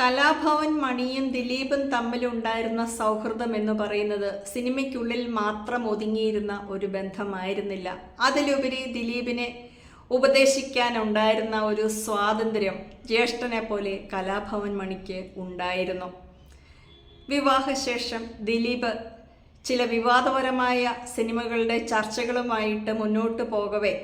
കലാഭവൻ മണിയും ദിലീപും തമ്മിലുണ്ടായിരുന്ന സൗഹൃദം എന്ന് പറയുന്നത് സിനിമയ്ക്കുള്ളിൽ മാത്രം ഒതുങ്ങിയിരുന്ന ഒരു ബന്ധമായിരുന്നില്ല. അതിലുപരി ദിലീപിനെ ഉപദേശിക്കാനുണ്ടായിരുന്ന ഒരു സ്വാതന്ത്ര്യം ജ്യേഷ്ഠനെ പോലെ കലാഭവൻ മണിക്ക് ഉണ്ടായിരുന്നു. വിവാഹശേഷം ദിലീപ് ചില വിവാദപരമായ സിനിമകളുടെ ചർച്ചകളുമായിട്ട് മുന്നോട്ട് പോകവേ.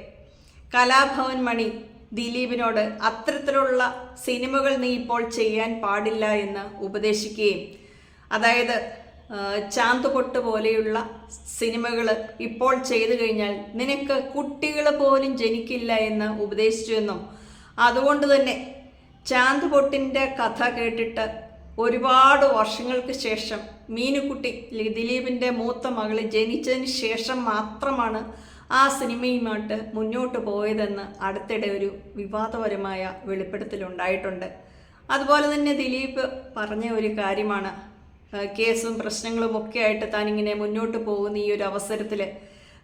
കലാഭവൻ മണി ദിലീപിനോട് അത്തരത്തിലുള്ള സിനിമകൾ നീ ഇപ്പോൾ ചെയ്യാൻ പാടില്ല എന്ന് ഉപദേശിക്കുകയും അതായത് ചാന്ത് ചാന്തുപൊട്ട് പോലെയുള്ള സിനിമകൾ ഇപ്പോൾ ചെയ്തു കഴിഞ്ഞാൽ നിനക്ക് കുട്ടികൾ പോലും ജനിക്കില്ല എന്ന് ഉപദേശിച്ചുവെന്നും അതുകൊണ്ട് തന്നെ ചാന്ത് ചാന്തുപൊട്ടിന്റെ കഥ കേട്ടിട്ട് ഒരുപാട് വർഷങ്ങൾക്ക് ശേഷം മീനുക്കുട്ടി ദിലീപിന്റെ മൂത്ത മകൾ ജനിച്ചതിന് ശേഷം മാത്രമാണ് ആ സിനിമയുമായിട്ട് മുന്നോട്ട് പോയതെന്ന് അടുത്തിടെ ഒരു വിവാദപരമായ വെളിപ്പെടുത്തലുണ്ടായിട്ടുണ്ട്. അതുപോലെ തന്നെ ദിലീപ് പറഞ്ഞ ഒരു കാര്യമാണ്. കേസും പ്രശ്നങ്ങളും ഒക്കെ ആയിട്ട് താൻ ഇങ്ങനെ മുന്നോട്ട് പോകുന്ന ഈ ഒരു അവസരത്തിൽ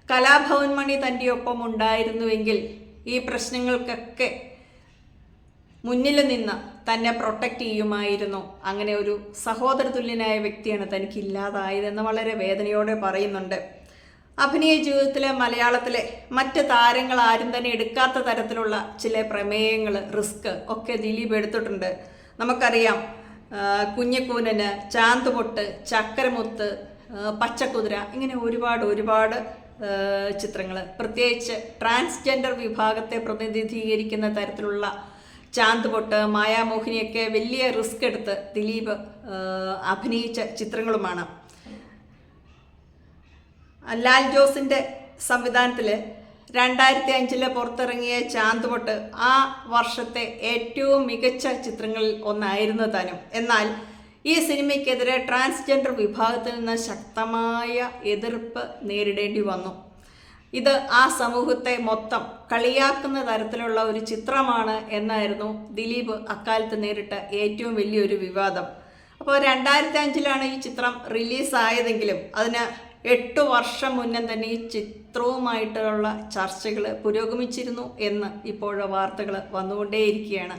കലാഭവൻ മണി തന്റെ ഒപ്പം ഉണ്ടായിരുന്നുവെങ്കിൽ ഈ പ്രശ്നങ്ങൾക്കൊക്കെ മുന്നിൽ നിന്ന് തന്നെ പ്രൊട്ടക്റ്റ് ചെയ്യുമായിരുന്നു. അങ്ങനെ ഒരു സഹോദര തുല്യനായ വ്യക്തിയാണ് തനിക്ക് ഇല്ലാതായതെന്ന് വളരെ വേദനയോടെ പറയുന്നുണ്ട്. അഭിനയ ജീവിതത്തിലെ മലയാളത്തിലെ മറ്റ് താരങ്ങൾ ആരും തന്നെ എടുക്കാത്ത തരത്തിലുള്ള ചില പ്രമേയങ്ങൾ റിസ്ക് ഒക്കെ ദിലീപ് എടുത്തിട്ടുണ്ട്. നമുക്കറിയാം കുഞ്ഞിക്കൂനന് ചാന്തുപൊട്ട് ചക്കരമുത്ത് പച്ചക്കുതിര ഇങ്ങനെ ഒരുപാട് ഒരുപാട് ചിത്രങ്ങൾ. പ്രത്യേകിച്ച് ട്രാൻസ്ജെൻഡർ വിഭാഗത്തെ പ്രതിനിധീകരിക്കുന്ന തരത്തിലുള്ള ചാന്ത് പൊട്ട് മായാമോഹിനിയൊക്കെ വലിയ റിസ്ക് എടുത്ത് ദിലീപ് അഭിനയിച്ച ചിത്രങ്ങളുമാണ്. ലാൽ ജോസിന്റെ സംവിധാനത്തിൽ രണ്ടായിരത്തി അഞ്ചിൽ പുറത്തിറങ്ങിയ ചാന്തുപൊട്ട് ആ വർഷത്തെ ഏറ്റവും മികച്ച ചിത്രങ്ങളിൽ ഒന്നായിരുന്നു താനും. എന്നാൽ ഈ സിനിമയ്ക്കെതിരെ ട്രാൻസ്ജെൻഡർ വിഭാഗത്തിൽ നിന്ന് ശക്തമായ എതിർപ്പ് നേരിടേണ്ടി വന്നു. ഇത് ആ സമൂഹത്തെ മൊത്തം കളിയാക്കുന്ന തരത്തിലുള്ള ഒരു ചിത്രമാണ് എന്നായിരുന്നു ദിലീപ് അക്കാലത്ത് നേരിട്ട ഏറ്റവും വലിയൊരു വിവാദം. അപ്പോൾ രണ്ടായിരത്തി അഞ്ചിലാണ് ഈ ചിത്രം റിലീസായതെങ്കിലും അതിന് എട്ട് വർഷം മുന്നേ തന്നെ ഈ ചിത്രവുമായിട്ടുള്ള ചർച്ചകൾ പുരോഗമിച്ചിരുന്നു എന്ന് ഇപ്പോഴ വാർത്തകൾ വന്നുകൊണ്ടേയിരിക്കുകയാണ്.